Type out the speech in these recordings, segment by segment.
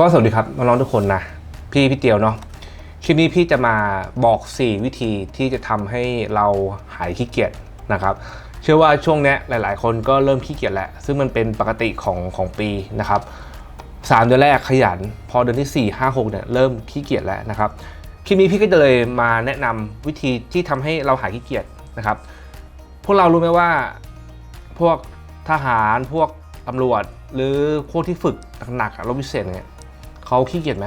ก็สวัสดีครับน้องๆทุกคนนะพี่พี่เตียวเนาะคลิปนี้พี่จะมาบอก 4 วิธีที่จะทำให้เราหายขี้เกียจนะครับ เชื่อว่าช่วงเนี้ยหลาย ๆ คนก็เริ่มขี้เกียจแหละซึ่งมันเป็นปกติของของปีนะครับสามเดือนแรกขยัน พอเดือนที่ 4 5 6เนี่ยเริ่มขี้เกียจแล้วนะครับคลิปนี้พี่ก็จะเลยมาแนะนำวิธีที่ทำให้เราหายขี้เกียจนะครับ พวกเรารู้ไหมว่าพวกทหารพวกตำรวจหรือพวกที่ฝึกหนักๆอะรบพิเศษเนี่ย เขาขี้เกียจไหม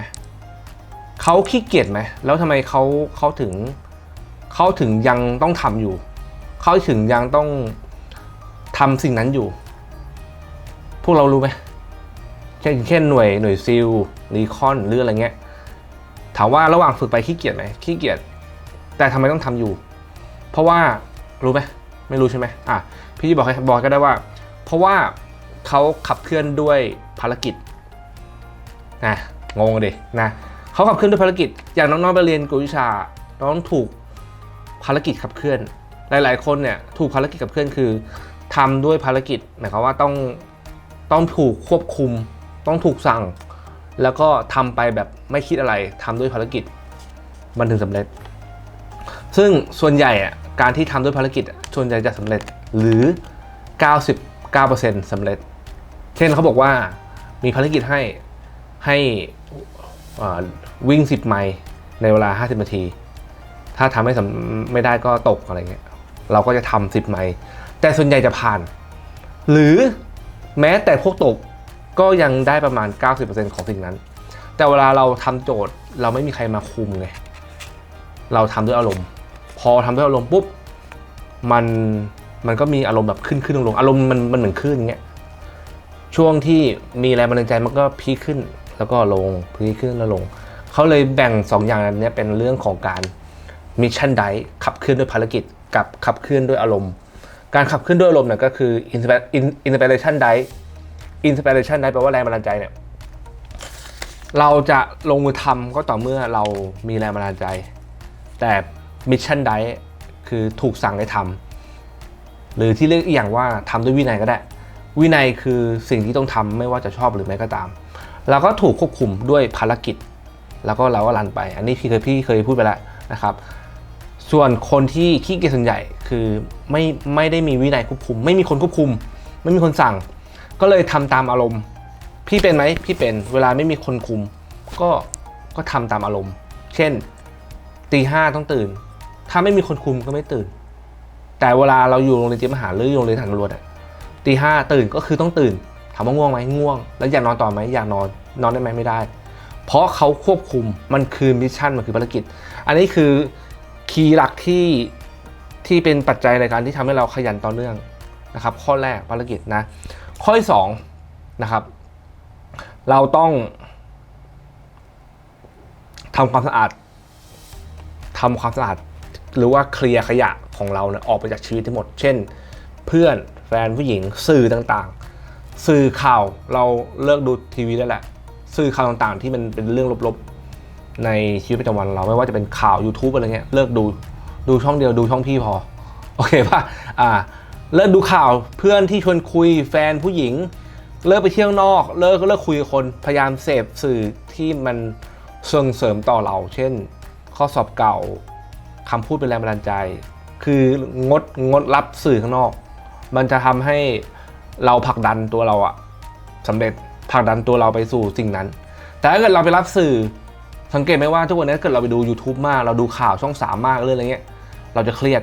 เขาขี้เกียจไหมแล้วทำไมเขาเขาถึงเขาถึงยังต้องทำอยู่เขาถึงยังต้องทำสิ่งนั้นอยู่ พวกเรารู้ไหมเช่นเช่นหน่วยหน่วยซิลรีคอนหรืออะไรเงี้ยถามว่าระหว่างฝึกไปขี้เกียจไหมขี้เกียจแต่ทำไมต้องทำอยู่ เพราะว่ารู้ไหมไม่รู้ใช่ไหมอะพี่บอกให้บอกก็ได้ว่า เพราะว่าเขาขับเคลื่อนด้วยภารกิจ นะงงดินะเขาขับเคลื่อนด้วยภารกิจอย่างน้องๆไปเรียนกวดวิชาน้องถูกภารกิจขับเคลื่อน หลาย ๆ คนเนี่ยถูกภารกิจขับเคลื่อนคือทำด้วยภารกิจหมายความว่าต้องต้องถูกควบคุม ต้องถูกสั่ง แล้วก็ทำไปแบบไม่คิดอะไรทำด้วยภารกิจมันถึงสำเร็จ ซึ่งส่วนใหญ่อะการที่ทำด้วยภารกิจส่วนใหญ่จะสำเร็จหรือ 99%สำเร็จ เช่นเขาบอกว่ามีภารกิจให้ ให้วิ่ง 10 ไมล์ในเวลา 50 นาที ถ้าทำไม่สำไม่ได้ก็ตกอะไรเงี้ย เราก็จะทำ10 ไมล์แต่ส่วนใหญ่จะผ่าน หรือแม้แต่พวกตกก็ยังได้ประมาณ 90%ของสิ่งนั้น แต่เวลาเราทำโจทย์เราไม่มีใครมาคุมไง เราทำด้วยอารมณ์ พอทำด้วยอารมณ์ปุ๊บ มันมันก็มีอารมณ์แบบขึ้นขึ้นลงลงอารมณ์มันมันเหมือนขึ้นอย่างเงี้ยช่วงที่มีแรงบันดาลใจมันก็พีขึ้น แล้วก็ลงพีคขึ้นแล้วลง เขาเลยแบ่ง 2 อย่างนั้เนี่ยเป็นเรื่องของการมิชชั่นไดขับเคลื่อนด้วยภารกิจกับขับเคลื่อนด้วยอารมณ์ การขับเคลื่อนด้วยอารมณ์เนี่ยก็คืออินสปิเรชันไดอินสปิเรชันไดแปลว่าแรงบันดาลใจเนี่ยเราจะลงมือทำก็ต่อเมื่อเรามีแรงบันดาลใจ แต่มิชชั่นไดคือถูกสั่งให้ทำหรือที่เรียกอีกอย่างว่าทำด้วยวินัยก็ได้ วินัยคือสิ่งที่ต้องทำไม่ว่าจะชอบหรือไม่ก็ตาม เราก็ถูกควบคุมด้วยภารกิจ แล้วก็เราก็รันไป อันนี้พี่เคยพี่เคยพูดไปแล้วนะครับ ส่วนคนที่ขี้เกียจส่วนใหญ่คือไม่ไม่ได้มีวินัยควบคุม ไม่มีคนควบคุม ไม่มีคนสั่ง ก็เลยทำตามอารมณ์ พี่เป็นไหมพี่เป็นเวลาไม่มีคนคุม ก็ก็ทำตามอารมณ์ เช่นตีห้าต้องตื่น ถ้าไม่มีคนคุมก็ไม่ตื่น แต่เวลาเราอยู่โรงเรียนเตรียมอาหารหรือโรงเรียนทหารตำรวจอะตีห้าตื่นก็คือต้องตื่นามว่าง่วงไหมง่วง แล้วอยากนอนต่อไหมอยากนอนนอนได้ไหมไม่ได้ เพราะเขาควบคุมมันคือมิชชั่นมันคือภารกิจ อันนี้คือคีย์หลักที่ที่เป็นปัจจัยในการที่ทำให้เราขยันต่อเนื่องนะครับ ข้อแรกภารกิจนะ ข้อที่สองนะครับ เราต้องทำความสะอาดทำความสะอาดหรือว่าเคลียร์ขยะของเราเนี่ยออกไปจากชีวิตทั้งหมด เช่น เพื่อนแฟนผู้หญิงสื่อต่างๆ สื่อข่าวเราเลิกดูทีวีได้แหละ สื่อข่าวต่างๆ ที่มันเป็นเรื่องลบๆ ในชีวิตประจำวันเราไม่ว่าจะเป็นข่าว YouTube อะไรเงี้ยเลิกดูดูช่องเดียวดูช่องพี่พอ โอเคป่ะอ่าเลิกดูข่าวเพื่อนที่ชวนคุยแฟนผู้หญิง เลิกไปเที่ยวนอก เลิกเลิกคุยกับคนพยายามเสพสื่อที่มันส่งเสริมต่อเรา เช่น ข้อสอบเก่าคำพูดเป็นแรงบันดาลใจ คืองดงดรับสื่อข้างนอก มันจะทำให้ เราผลักดันตัวเราอะสำเร็จผลักดันตัวเราไปสู่สิ่งนั้น แต่ถ้าเกิดเราไปรับสื่อสังเกตไหมว่าทุกวันนี้ถ้าเกิดเราไปดู YouTube มาก เราดูข่าวช่องสามมากเรื่องอะไรเงี้ยเราจะเครียด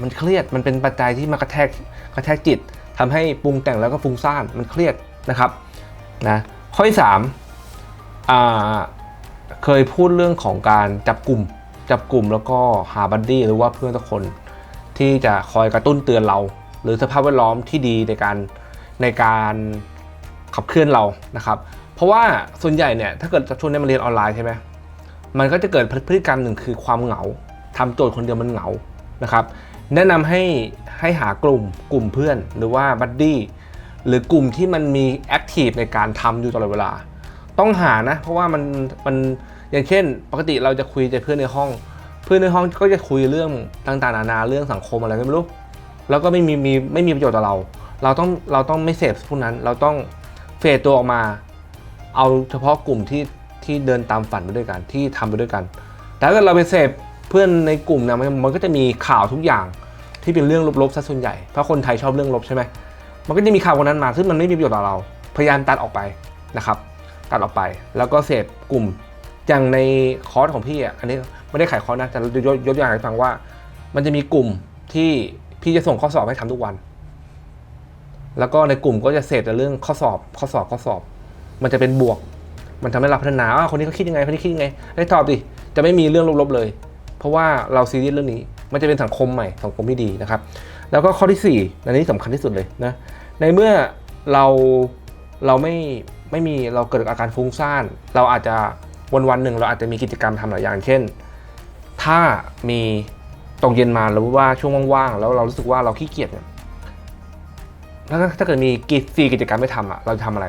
มันเครียดมันเป็นปัจจัยที่มากระแทกกระแทกจิตทำให้ปรุงแต่งแล้วก็ฟุ้งซ่านมันเครียดนะครับนะข้อที่สามอ่าเคยพูดเรื่องของการจับกลุ่ม จับกลุ่มแล้วก็หาบัดดี้หรือว่าเพื่อนทุกคน ที่จะคอยกระตุ้นเตือนเรา หรือสภาพแวดล้อมที่ดีในการ ในการขับเคลื่อนเรานะครับ เพราะว่าส่วนใหญ่เนี่ยถ้าเกิดช่วงนี้มาเรียนออนไลน์ใช่ไหมมันก็จะเกิดพฤติกรรมหนึ่งคือความเหงาทำโจทย์คนเดียวมันเหงานะครับแนะนำให้ให้หากลุ่มกลุ่มเพื่อนหรือว่าบัดดี้หรือกลุ่มที่มันมีแอคทีฟในการทำอยู่ตลอดเวลา ต้องหานะ เพราะว่ามันมันอย่างเช่น ปกติเราจะคุยแต่เพื่อนในห้อง เพื่อนในห้องก็จะคุยเรื่องต่างๆนานาเรื่องสังคมอะไรไม่รู้ แล้วก็ไม่มีมีไม่มีประโยชน์ต่อเรา เราต้องเราต้องไม่เสพพวกนั้น เราต้องเฟดตัวออกมา เอาเฉพาะกลุ่มที่ที่เดินตามฝันไปด้วยกันที่ทำไปด้วยกัน แต่ถ้าเราไปเสพเพื่อนในกลุ่มนะมันก็จะมีข่าวทุกอย่างที่เป็นเรื่องลบๆซะส่วนใหญ่เพราะคนไทยชอบเรื่องลบใช่ไหมมันก็จะมีข่าวคนนั้นมาซึ่งมันไม่มีประโยชน์ต่อเรา พยายามตัดออกไปนะครับ ตัดออกไป แล้วก็เสพกลุ่มอย่างในคอร์สของพี่อะอันนี้ไม่ได้ขายคอร์สนะแต่ยกยกตัวอย่างให้ฟังว่า มันจะมีกลุ่มที่พี่จะส่งข้อสอบให้ทำทุกวัน แล้วก็ในกลุ่มก็จะเสพแต่เรื่องข้อสอบข้อสอบข้อสอบ มันจะเป็นบวก มันทำให้เราพัฒนาว่าคนนี้เขาคิดยังไงคนนี้คิดยังไงได้ตอบดิจะไม่มีเรื่องลบๆเลย เพราะว่าเราซีเรียสเรื่องนี้ มันจะเป็นสังคมใหม่สังคมที่ดีนะครับ แล้วก็ข้อที่4อันนี้สำคัญที่สุดเลยนะในเมื่อเราเราไม่ไม่มีเราเกิดอาการฟุ้งซ่าน เราอาจจะวันวันๆหนึ่งเราอาจจะมีกิจกรรมทำหลายอย่าง เช่น ถ้ามีตกเย็นมาหรือว่าช่วงว่างๆแล้วเรารู้สึกว่าเราขี้เกียจเนี่ย แล้วก็ถ้าเกิดมีกิจสี่กิจกรรมไม่ทำอะเราจะทำอะไร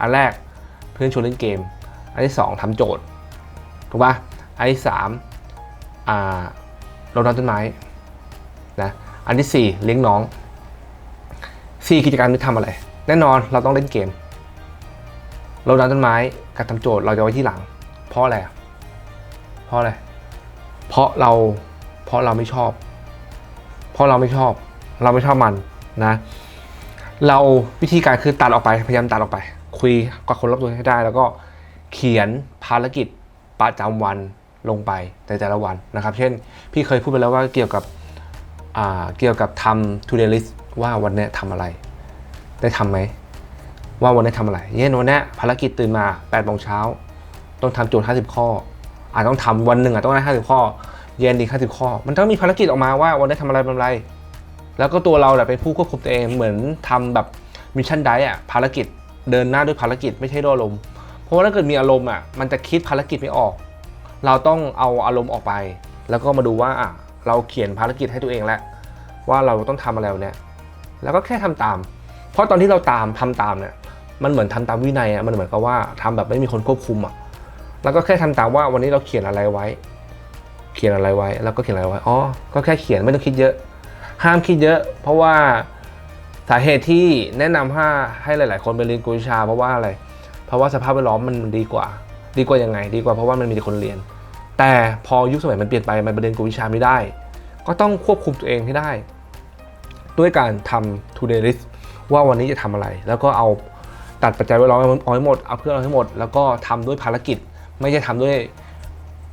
อันแรกเพื่อนชวนเล่นเกม อันที่สองทำโจทย์ถูกป่ะอันที่สามอ่ารดน้ำต้นไม้นะอันที่สี่เลี้ยงน้องสี่กิจกรรมนี้ทำอะไร แน่นอนเราต้องเล่นเกมรดน้ำต้นไม้กับทำโจทย์เราจะไว้ที่หลัง เพราะอะไรเพราะอะไรเพราะเราเพราะเราไม่ชอบ เพราะเราไม่ชอบ เราไม่ชอบมันนะ เราวิธีการคือตัดออกไปพยายามตัดออกไป คุยกับคนรอบตัวให้ได้ แล้วก็เขียนภารกิจประจำวันลงไปในแต่ละวันนะครับ เช่น พี่เคยพูดไปแล้วว่าเกี่ยวกับเกี่ยวกับทำ to do list ว่าวันนี้ทำอะไร ได้ทำไหม ว่าวันนี้ทำอะไรเช่นวันนี้ภารกิจตื่นมา8โมงเช้า ต้องทำโจทย์50 ข้อ อาจต้องทำวันหนึ่งอะต้องได้50 ข้อ เย็นอีก50 ข้อ มันต้องมีภารกิจออกมาว่าวันนี้ทำอะไรทำอะไร แล้วก็ตัวเราเนี่ยเป็นผู้ควบคุมตัวเองเหมือนทำแบบมิชชั่นไดอะภารกิจเดินหน้าด้วยภารกิจไม่ใช่ด้วยอารมณ์เพราะว่าถ้าเกิดมีอารมณ์อะมันจะคิดภารกิจไม่ออก เราต้องเอาอารมณ์ออกไป แล้วก็มาดูว่าอะเราเขียนภารกิจให้ตัวเองแล้วว่าเราต้องทำอะไรเนี่ยแล้วก็แค่ทำตาม เพราะตอนที่เราตามทำตามเนี่ยมันเหมือนทำตามวินัยอะมันเหมือนกับว่าทำแบบไม่มีคนควบคุมอะแล้วก็แค่ทำตามว่าวันนี้เราเขียนอะไรไว้ เขียนอะไรไว้ แล้วก็เขียนอะไรไว้อ๋อก็แค่เขียนไม่ต้องคิดเยอะ ห้ามคิดเยอะ เพราะว่าสาเหตุที่แนะนำให้ให้หลาย ๆ คนไปเรียนกวดวิชา เพราะว่าอะไร เพราะว่าสภาพแวดล้อมมันดีกว่า ดีกว่ายังไง ดีกว่าเพราะว่ามันมีคนเรียน แต่พอยุคสมัยมันเปลี่ยนไปมันไปเรียนกวดวิชาไม่ได้ ก็ต้องควบคุมตัวเองให้ได้ ด้วยการทำ to do list ว่าวันนี้จะทำอะไร แล้วก็เอาตัดปัจจัยแวดล้อมเอาให้หมด เอาเพื่อนเอาให้หมด แล้วก็ทำด้วยภารกิจ ไม่ใช่ทำด้วย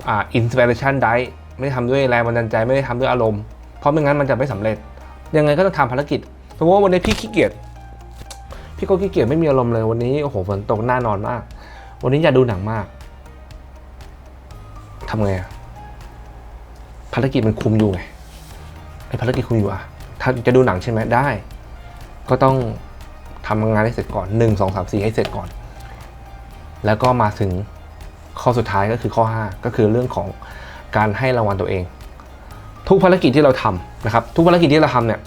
อ่า inspiration diet ไม่ได้ทำด้วยแรงบันดาลใจ ไม่ได้ทำด้วยอารมณ์ เพราะไม่งั้นมันจะไม่สำเร็จ ยังไงก็ต้องทำภารกิจสมมติว่าวันนี้พี่ขี้เกียจพี่ก็ขี้เกียจไม่มีอารมณ์เลยวันนี้โอ้โหฝนตกหน้านอนมาก วันนี้อยากดูหนังมากทำไงอะภารกิจมันคุมอยู่ไงไอ้ภารกิจคุมอยู่อะถ้าจะดูหนังใช่ไหมได้ ก็ต้องทำงานให้เสร็จก่อนหนึ่งสองสามสี่ให้เสร็จก่อน แล้วก็มาถึงข้อสุดท้ายก็คือข้อ 5 ก็คือเรื่องของการให้รางวัลตัวเอง ทุกภารกิจที่เราทำนะครับ ทุกภารกิจที่เราทำเนี่ย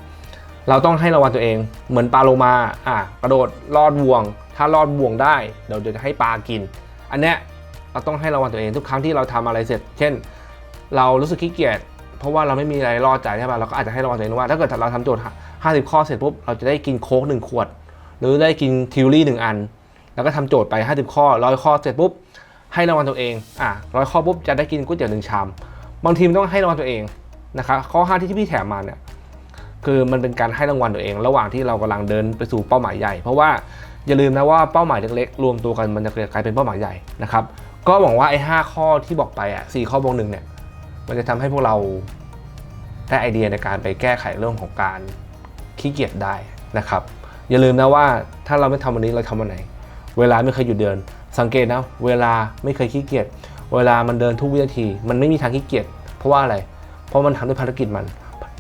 เราต้องให้รางวัลตัวเองเหมือนปลาโลมาอะกระโดดลอดบ่วง ถ้ารอดบ่วงได้เดี๋ยวจะให้ปลากิน อันเนี้ยเราต้องให้รางวัลตัวเองทุกครั้งที่เราทำอะไรเสร็จ เช่น เรารู้สึกขี้เกียจเพราะว่าเราไม่มีอะไรรอดใจใช่ป่ะเราก็อาจจะให้รางวัลตัวเองว่าถ้าเกิดเราทำโจทย์ 50 ข้อเสร็จปุ๊บเราจะได้กินโค้กหนึ่งขวด หรือได้กินทิวรี่หนึ่งอัน แล้วก็ทำโจทย์ไป 50 ข้อร้อยข้อเสร็จปุ๊บให้รางวัลตัวเองอะร้อยข้อปุ๊บจะได้กินก๋วยเตี๋ยวหนึ่งชามบางทีมต้องให้รางวัลตัวเอง นะครับข้อ 5 ที่พี่แถมมาเนี่ยคือมันเป็นการให้รางวัลตัวเอง ระหว่างที่เรากำลังเดินไปสู่เป้าหมายใหญ่ เพราะว่าอย่าลืมนะว่าเป้าหมายเล็กๆรวมตัวกันมันจะกลายเป็นเป้าหมายใหญ่นะครับก็หวังว่าไอ้5ข้อที่บอกไปอะสี่ข้อบวกหนึ่งเนี่ยมันจะทำให้พวกเราได้ไอเดียในการไปแก้ไขเรื่องของการขี้เกียจได้นะครับ อย่าลืมนะว่าถ้าเราไม่ทำวันนี้เราทำวันไหน เวลาไม่เคยหยุดเดิน สังเกตนะ เวลาไม่เคยขี้เกียจเวลามันเดินทุกวินาที มันไม่มีทางขี้เกียจเพราะว่าอะไร เพราะมันทำด้วยภารกิจมัน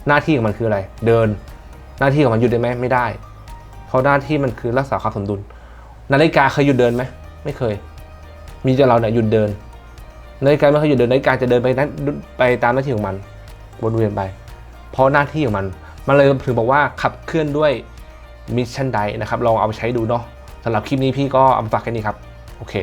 หน้าที่ของมันคืออะไร เดิน หน้าที่ของมันหยุดได้ไหมไม่ได้เพราหน้าที่มันคือรักษาความสมดุล นาฬิกาเคยหยุดเดินไหมไม่เคย มีแต่เราเนี่ยหยุดเดินนาฬิกาไม่เคยหยุดเดินนาฬิกาจะเดินไปนั้นไปตามหน้าที่ของมันวนเวียนไป เพราะหน้าที่ของมันมันเลยถึงบอกว่าขับเคลื่อนด้วยมิชชั่นใดนะครับลองเอาไปใช้ดูเนาะสำหรับคลิปนี้พี่ก็เอามาฝากแค่นี้ครับ โอเค